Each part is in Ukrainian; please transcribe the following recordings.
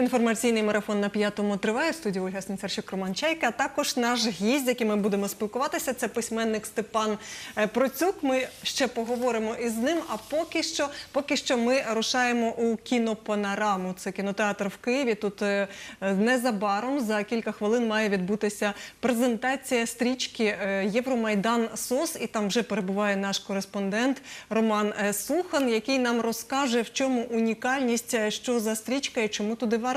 Інформаційний марафон на п'ятому триває. В студії Ольга Сніцарчук, Роман Чайка. А також наш гість, з яким ми будемо спілкуватися, це письменник Степан е, Процюк. Ми ще поговоримо із ним. А поки що, поки що ми рушаємо у кінопанораму. Це кінотеатр в Києві. Тут е, незабаром за кілька хвилин має відбутися презентація стрічки е, Євромайдан СОС. І там вже перебуває наш кореспондент Роман Сухан, який нам розкаже, в чому унікальність, що за стрічка і чому туди варто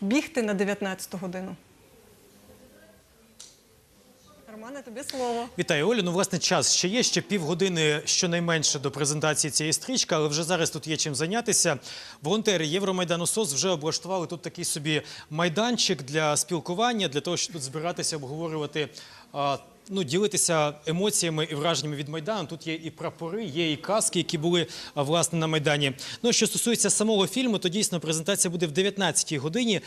бігти на 19 годину. Романе, тобі слово. Вітаю, Олю. Ну, власне, час ще є, ще півгодини щонайменше до презентації цієї стрічки, але вже зараз тут є чим зайнятися. Волонтери Євромайдану СОС вже облаштували тут такий собі майданчик для спілкування, для того, щоб тут збиратися, обговорювати. Ну, ділитися емоціями і враженнями від майдану. Тут є і прапори, є і каски, які були власне на майдані. Ну що стосується самого фільму, то дійсно презентація буде в 19-й годині.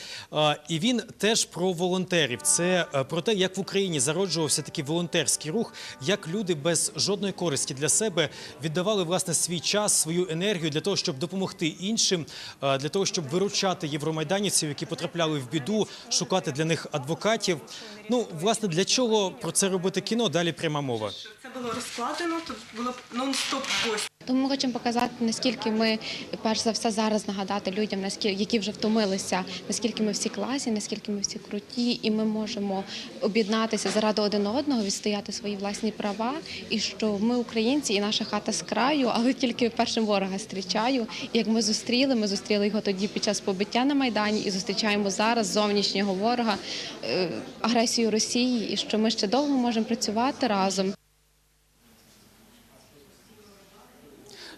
І він теж про волонтерів. Це про те, як в Україні зароджувався такий волонтерський рух, як люди без жодної користі для себе віддавали власне свій час, свою енергію для того, щоб допомогти іншим, для того, щоб виручати євромайданівців, які потрапляли в біду, шукати для них адвокатів. Ну, власне, для чого про це робити кіно? Далі пряма мова. Це було розкладено, тут було нон-стоп гость. Тому ми хочемо показати, наскільки ми, перш за все, зараз нагадати людям, наскільки які вже втомилися, наскільки ми всі класні, наскільки ми всі круті, і ми можемо об'єднатися заради один одного, відстояти свої власні права. І що ми українці, і наша хата з краю, але тільки першим ворога зустрічаю. І як ми зустріли, ми зустріли його тоді під час побиття на майдані, і зустрічаємо зараз зовнішнього ворога е, агресію Росії, і що ми ще довго можемо працювати разом.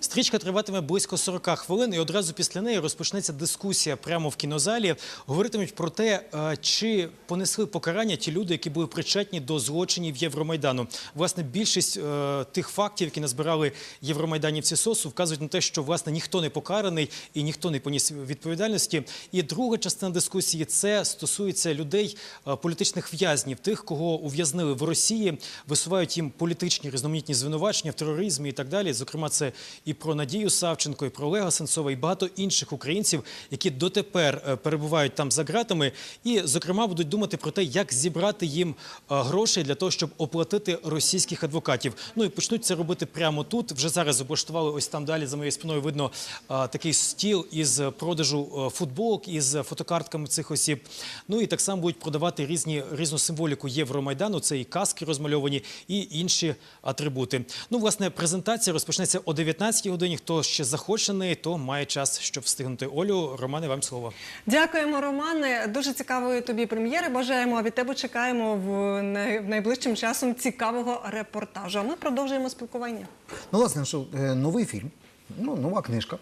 Стрічка триватиме близько 40 хвилин, і одразу після неї розпочнеться дискусія прямо в кінозалі. Говоритимуть про те, е, чи понесли покарання ті люди, які були причетні до злочинів Євромайдану. Власне, більшість е, тих фактів, які назбирали євромайданівці СОСу, вказують на те, що власне ніхто не покараний і ніхто не поніс відповідальності. І друга частина дискусії це стосується людей, е, політичних в'язнів, тих, кого ув'язнили в Росії, висувають їм політичні різноманітні звинувачення в тероризмі і так далі. Зокрема, це і про Надію Савченко, і про Олега Сенцова, і багато інших українців, які дотепер е, перебувають там за ґратами, і зокрема будуть думати про те, як зібрати їм е, грошей для того, щоб оплатити російських адвокатів. Ну і почнуть це робити прямо тут. Вже зараз облаштували ось там далі за моєю спиною. Видно е, такий стіл із продажу футболок із фотокартками цих осіб. Ну і так само будуть продавати різні різну символіку Євромайдану. Це і каски розмальовані, і інші атрибути. Ну, власне, презентація розпочнеться о 19 годині. Хто ще захочений, то має час, щоб встигнути. Олю, Романе, вам слово. Дякуємо, Романе. Дуже цікавої тобі прем'єри. Бажаємо, а від тебе чекаємо в найближчим часом цікавого репортажу. А ми продовжуємо спілкування. Ну, власне, що е, новий фільм, ну, нова книжка.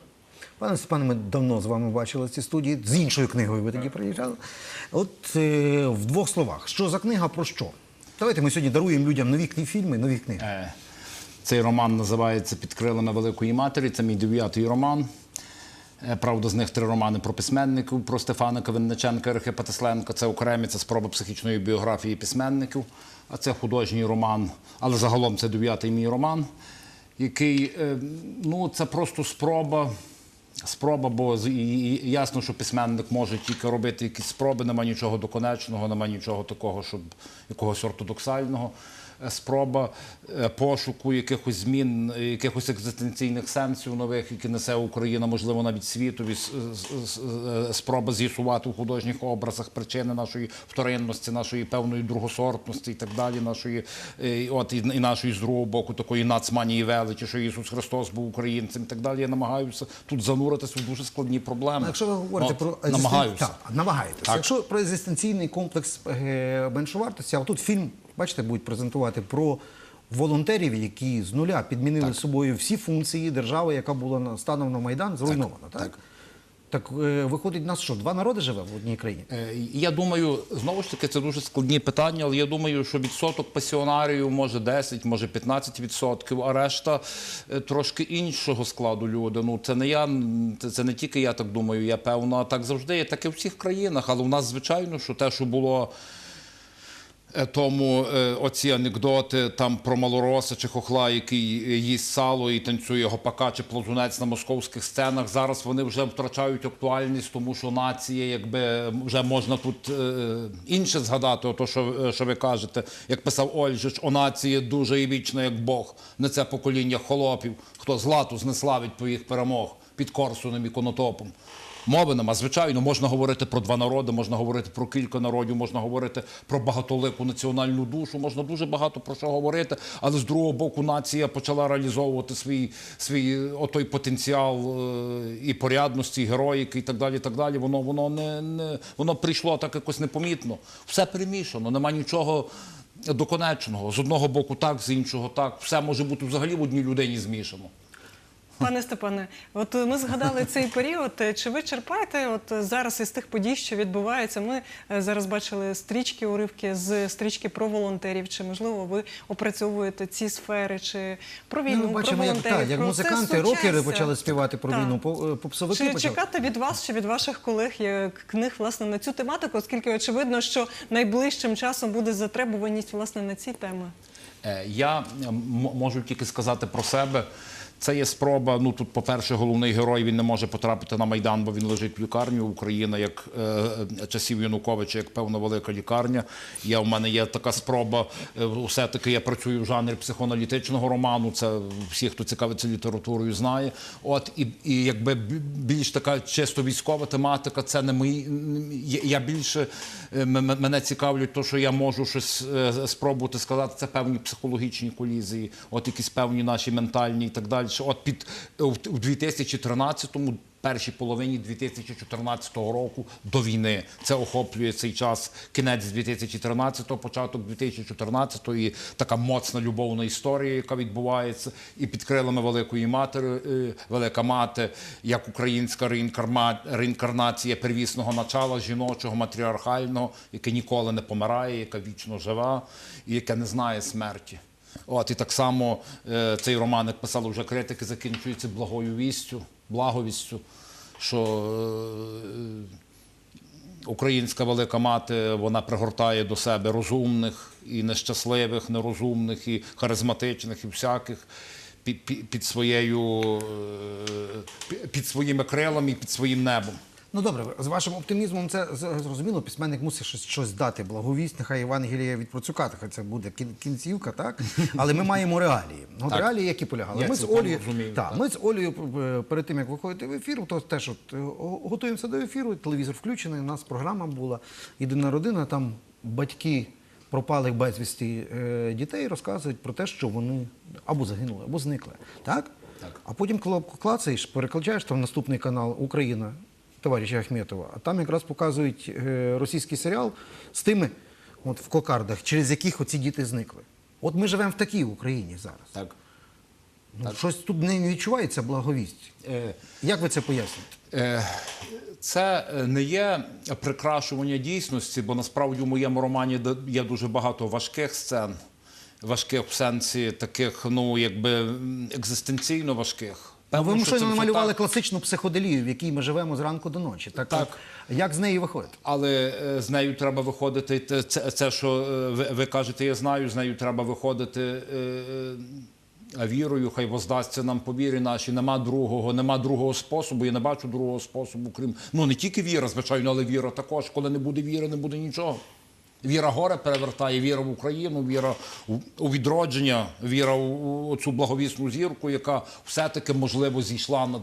Пане Степане, ми давно з вами бачили ці студії. З іншою книгою ви тоді приїжджали. От е, в двох словах, що за книга про що? Давайте ми сьогодні даруємо людям нові фільми, нові книги. Цей роман називається Під крилами Великої Матері. Це мій дев'ятий роман. Е, Правда, з них три романи про письменників, про Стефаника Винниченка і Рахипа Тесленка. Це окремі, це спроба психічної біографії письменників. А це художній роман, але загалом це дев'ятий мій роман, який, е, ну, це просто спроба. Спроба, бо ясно, що письменник може тільки робити якісь спроби, нема нічого доконечного, нема нічого такого, щоб якогось ортодоксального. Е, Спроба е, пошуку якихось змін, е, якихось екзистенційних сенсів нових, які несе Україна, можливо, навіть світові. Спроба з'ясувати у художніх образах причини нашої вторинності, нашої певної другосортності і так далі, нашої от і, нашої з другого боку такої нацманії величі, що Ісус Христос був українцем і так далі. Я намагаюся тут зануритися в дуже складні проблеми. Якщо ви говорите про намагаюся. Так. Якщо про екзистенційний комплекс меншовартості, а тут фільм, бачите, будуть презентувати про волонтерів, які з нуля підмінили собою всі функції держави, яка була станом на Майдан, зруйнована. Так, так. так. е, виходить, нас що, два народи живе в одній країні? Е, Я думаю, знову ж таки, це дуже складні питання, але я думаю, що відсоток пасіонарів може 10, може 15 відсотків, а решта е, трошки іншого складу люди. Ну це не я, це, це не тільки я так думаю. Я певно так завжди є, так і в всіх країнах. Але в нас, звичайно, що те, що було. Е, Тому е, оці анекдоти там про малороса чи хохла, який їсть сало і танцює гопака чи плазунець на московських сценах. Зараз вони вже втрачають актуальність, тому що нація, якби вже можна тут е, інше згадати, ото що, що ви кажете, як писав Ольжич, о нації дуже і вічна, як Бог. Не це покоління холопів, хто злату знеславить твоїх перемог під Корсуном і Конотопом. Мови нема. Звичайно, можна говорити про два народи, можна говорити про кілька народів, можна говорити про багатолику національну душу, можна дуже багато про що говорити. Але з другого боку, нація почала реалізовувати свій, свій отой потенціал е, і порядності, і героїки, і так далі. І так далі. Воно, воно, не, не, воно прийшло так якось непомітно. Все перемішано, нема нічого. Доконечного з одного боку так, з іншого так. Все може бути взагалі в одній людині змішано. Пане Степане, от ми згадали цей період. Чи ви черпаєте от зараз із тих подій, що відбуваються? Ми е, зараз бачили стрічки, уривки з стрічки про волонтерів. Чи можливо ви опрацьовуєте ці сфери? Чи про війну, Ну, ми про бачимо, як, волонтерів? так, як про музиканти, рокери почали співати про Так. війну, по- е, попсовики Чи почали. чекати від вас чи від ваших колег як книг власне на цю тематику, оскільки очевидно, що найближчим часом буде затребуваність власне на ці теми? Е, Я е, можу тільки сказати про себе. Це є спроба. Ну тут, по-перше, головний герой він не може потрапити на майдан, бо він лежить в лікарні. Україна, як е, е, часів Януковича, як певна велика лікарня. Я в мене є така спроба. е, Все таки я працюю в жанрі психоаналітичного роману. Це всі, хто цікавиться літературою, знає. От і, і якби більш така чисто військова тематика, це не мої. Я, більше е, мене цікавлять, то що я можу щось спробувати сказати. Це певні психологічні колізії, от якісь певні наші ментальні і так далі. От під в в 2013-му, першій половині 2014 року до війни. Це охоплює цей час кінець 2013-го, початок 2014-го, і така моцна любовна історія, яка відбувається, і під крилами Великої Матері, е, Велика Мати, як українська реінкарнація первісного начала жіночого, матріархального, яке ніколи не помирає, яка вічно жива і яке не знає смерті. От і так само е, цей роман, як писали вже критики, закінчується благою вістю, благовістю, що е, українська велика мати вона пригортає до себе розумних і нещасливих, нерозумних, і харизматичних, і всяких. Під, під, під своєю е, під своїми крилами і під своїм небом. Ну добре, з вашим оптимізмом це зрозуміло. Письменник мусить щось, щось дати. Благовість, нехай Євангелія від Процюка, хай це буде кін- кінцівка, так? Але ми маємо реалії. От Так. реалії, які полягали. Я ми з Олею, розумію, так, ми з Олею е, перед тим, як виходити в ефір, то теж от, е, готуємося до ефіру, телевізор включений, у нас програма була «Єдина родина», там батьки пропалих безвісті е, дітей розказують про те, що вони або загинули, або зникли. Так? Так. А потім, клацаєш, переключаєш там наступний канал Україна товариша Ахметова, а там якраз показують е, російський серіал з тими от, в кокардах, через яких оці діти зникли. От ми живемо в такій Україні зараз. Так. Ну, Щось тут не відчувається благовість. Е, Як ви це поясните? Е, Це не є прикрашування дійсності, бо насправді у моєму романі є дуже багато важких сцен, важких в сенсі таких, ну якби екзистенційно важких. Ви що це намалювали так. класичну психоделію, в якій ми живемо зранку до ночі. Так, Так. Як з неї виходити? Але е, з нею треба виходити. Те- Це, це що е, ви, ви кажете, я знаю, з нею треба виходити е, е, вірою, хай воздасться нам по вірі нашій. Нема другого, нема другого способу. Я не бачу другого способу, крім ну не тільки віра, звичайно, але віра також. Коли не буде віри, не буде нічого. Віра горе перевертає, віра в Україну, віра у, відродження, віра у, цю благовісну зірку, яка все-таки можливо зійшла над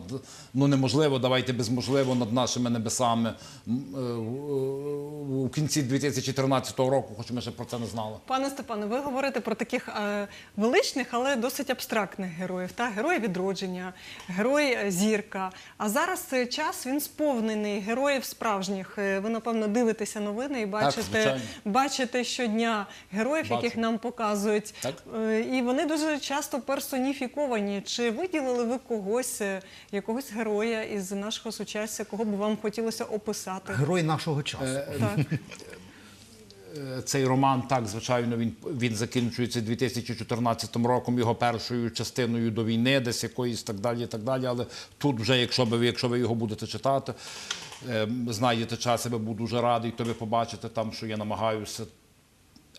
ну неможливо, давайте безможливо над нашими небесами е, у- кінці 2014 року, хоч ми ще про це не знали. Пане Степане, ви говорите про таких е, величних, але досить абстрактних героїв. Та? Герой відродження, герой е, зірка. А зараз час він сповнений героїв справжніх. Ви, напевно, дивитеся новини і бачите, звичайно. Бачите щодня героїв, Бачу. яких нам показують. Так. Е, І вони дуже часто персоніфіковані. Чи виділили ви когось, е, якогось героя із нашого сучасця, кого б вам хотілося описати? Герой нашого часу. Так. Е, Цей роман, так, звичайно, він, він закінчується 2014 роком, його першою частиною до війни, десь якоїсь так далі, так далі. Але тут вже, якщо ви, якщо ви його будете читати, е, знайдете час, я був дуже радий, то ви побачите там, що я намагаюся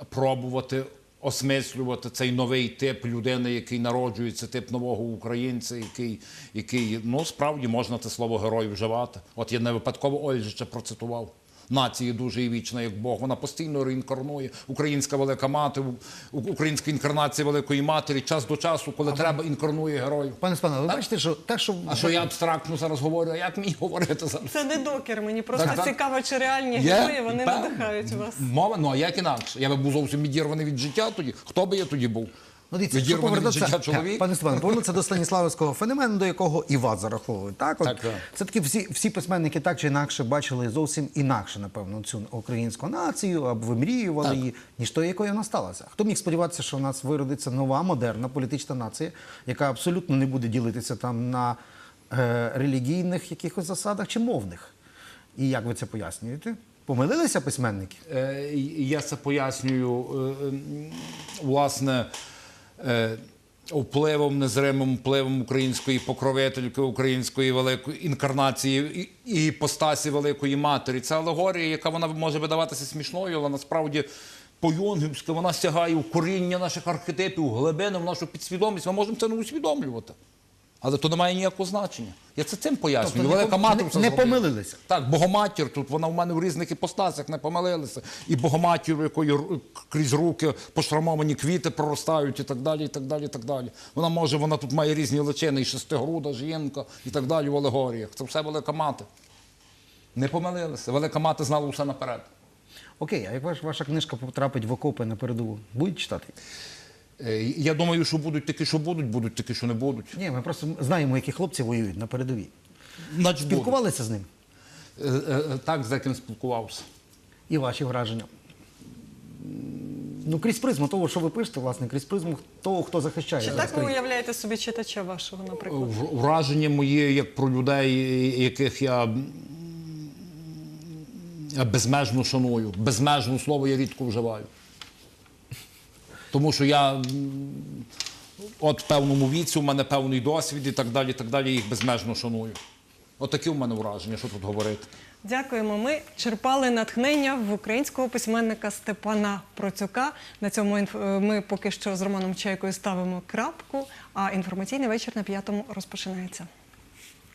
пробувати осмислювати цей новий тип людини, який народжується, тип нового українця, який, який ну справді можна це слово герой вживати. От я не випадково Ольжича процитував. Нації дуже і вічна, як Бог. Вона постійно реінкарнує. Українська велика мати, українська інкарнація великої матері, час до часу, коли треба, інкарнує героїв. Пане Степане, ви бачите, що те, що А що я абстрактно зараз говорю, а як мені говорити зараз? Це не докер. Мені просто Так, так. цікаво, чи реальні герої вони надихають вас. Мова, ну а як інакше? Я би був зовсім відірваний від життя тоді. Хто би я тоді був? Ну, дивіться, життя повернутися, чоловік? пане Степане, повернутися до Станіславського феномену, до якого і вас зараховують. Так, От, Так, так. все-таки всі, всі письменники так чи інакше бачили зовсім інакше, напевно, цю українську націю, або вимріювали її, ніж то, якою вона сталася. Хто міг сподіватися, що в нас виродиться нова, модерна політична нація, яка абсолютно не буде ділитися там на е, релігійних якихось засадах чи мовних? І як ви це пояснюєте? Помилилися письменники? Е, Я це пояснюю е, власне е, впливом, незримим впливом української покровительки, української великої інкарнації і, і постасі Великої Матері. Це алегорія, яка вона може видаватися смішною, але насправді. По-юнгівськи вона сягає у коріння наших архетипів, у глибини, в нашу підсвідомість. Ми можемо це не усвідомлювати. Але то не має ніякого значення. Я це цим пояснюю. Тобто не Велика пом- мати не- не помилилися. Так, Богоматір тут, вона в мене в різних іпостасях не помилилися. І Богоматір, у якої крізь руки пошрамовані квіти проростають і так далі, і так далі, і так далі. Вона може, вона тут має різні личини, і шестигруда, жінка, і так далі в алегоріях. Це все велика мати. Не помилилися. Велика мати знала усе наперед. Окей, а як ваш- ваша книжка потрапить в окопи на передову, будуть читати? Е, Я думаю, що будуть такі, що будуть, будуть такі, що не будуть. Ні, ми просто знаємо, які хлопці воюють на передовій. Спілкувалися з ним? Е, е, Так, з яким спілкувався. І ваші враження? Ну, крізь призму того, що ви пишете, власне, крізь призму того, хто захищає. Чи так ви уявляєте собі читача вашого, наприклад? Враження моє, як про людей, яких я я безмежно шаную. Безмежно слово я рідко вживаю. Тому що я от в певному віці, у мене певний досвід і так далі, так далі, їх безмежно шаную. Отакі у мене враження, що тут говорити. Дякуємо. Ми черпали натхнення в українського письменника Степана Процюка. На цьому е, ми поки що з Романом Чайкою ставимо крапку. А інформаційний вечір на п'ятому розпочинається.